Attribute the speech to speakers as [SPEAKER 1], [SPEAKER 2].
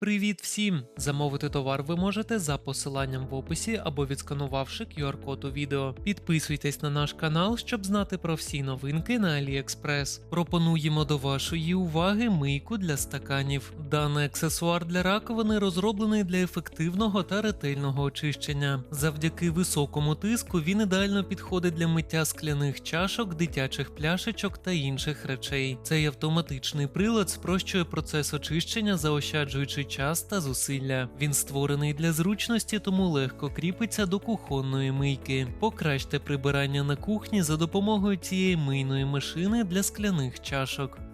[SPEAKER 1] Привіт всім! Замовити товар ви можете за посиланням в описі або відсканувавши QR-код у відео. Підписуйтесь на наш канал, щоб знати про всі новинки на AliExpress. Пропонуємо до вашої уваги мийку для стаканів. Даний аксесуар для раковини розроблений для ефективного та ретельного очищення. Завдяки високому тиску він ідеально підходить для миття скляних чашок, дитячих пляшечок та інших речей. Цей автоматичний прилад спрощує процес очищення, заощаджуючи час та зусилля. Він створений для зручності, тому легко кріпиться до кухонної мийки. Покращте прибирання на кухні за допомогою цієї мийної машини для скляних чашок.